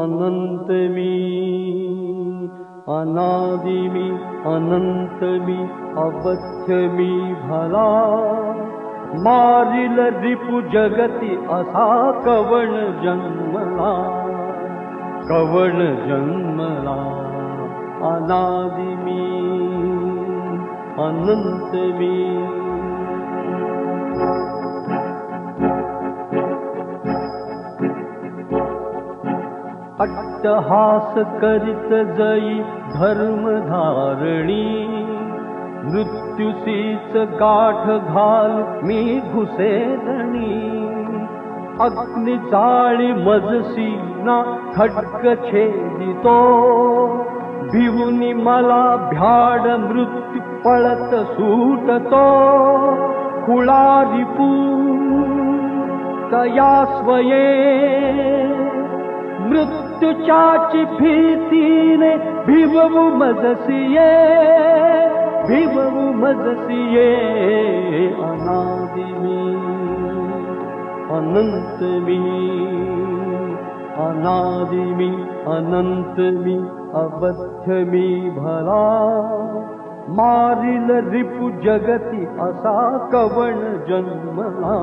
अनन्तमी अनादिमी अनन्तमी अवध्यमी भला। मारिल रिपु जगति असा कवण जन्मला कवण जन्मला। अनादिमी अनन्तमी अट्टहास करीत जई धर्मधारणी मृत्युसीच गाठ घाल मी घुसेदणी अग्निचाळी मजसी ना खटक छेदितो. भिवुनी मला भ्याड मृत्यू पळत सुटतो. कुळारिपू तया स्वये मृत्यूच्याची भीतीने भिवू मजसिये भिवू मजसिये अनादिमी अनन्तमी अनादिमी अनन्तमी अबध्यमी भला मारिल रिपु जगति असा कवण जन्मला